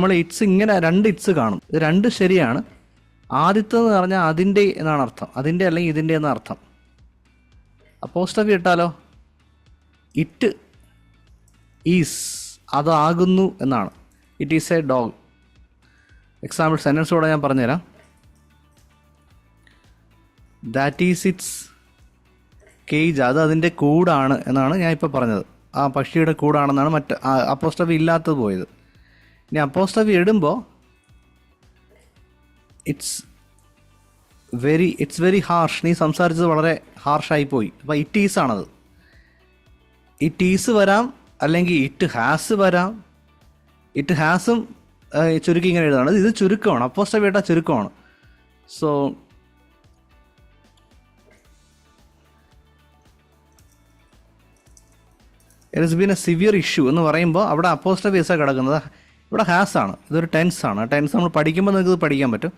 നമ്മൾ ഇറ്റ്സ് ഇങ്ങനെ രണ്ട് ഇറ്റ്സ് കാണും. ഇത് രണ്ട് ശരിയാണ്. ആദ്യത്തെ എന്ന് പറഞ്ഞാൽ അതിന്റെ എന്നാണ് അർത്ഥം. അതിന്റെ അല്ലെങ്കിൽ ഇതിന്റെ എന്ന അർത്ഥം. അപ്പോസ്റ്റഫി ഇട്ടാലോ? ഇറ്റ് ഈസ് അതാകുന്നു എന്നാണ്. It is a dog example sentence കൂടെ ഞാൻ പറഞ്ഞുതരാം. ദാറ്റ് ഈസ് ഇറ്റ്സ് കേജ് അത് അതിന്റെ കൂടാണ് എന്നാണ് ഞാൻ ഇപ്പോൾ പറഞ്ഞത്. ആ പക്ഷിയുടെ കൂടാണെന്നാണ് മറ്റ് അപ്പോസ്റ്റഫി ഇല്ലാത്തത് പോയത്. ഇനി അപ്പോസ്റ്റഫി ഇടുമ്പോൾ it's very it's very harsh നീ സംസാരിച്ചത് വളരെ ഹാർഷായി പോയി. അപ്പോൾ ഇറ്റ് ഈസ് ആണത്. ഇറ്റ് ഈസ് വരാം അല്ലെങ്കിൽ ഇറ്റ് ഹാസ് വരാം. ഇറ്റ് ഹാസും ചുരുക്കി ഇങ്ങനെ എഴുതാണ് ഇത് ചുരുക്കമാണ്. അപ്പോസ്റ്റഫി ഇട്ടാൽ ചുരുക്കമാണ്. So it is been a severe issue എന്ന് പറയുമ്പോൾ അവിടെ അപ്പോസ്റ്റഫീസാണ് കിടക്കുന്നത് ഇവിടെ ഹാസ് ആണ്. ഇതൊരു ടെൻസ് ആണ്. ടെൻസ് നമ്മൾ പഠിക്കുമ്പോൾ നിങ്ങൾക്ക് ഇത് പഠിക്കാൻ പറ്റും.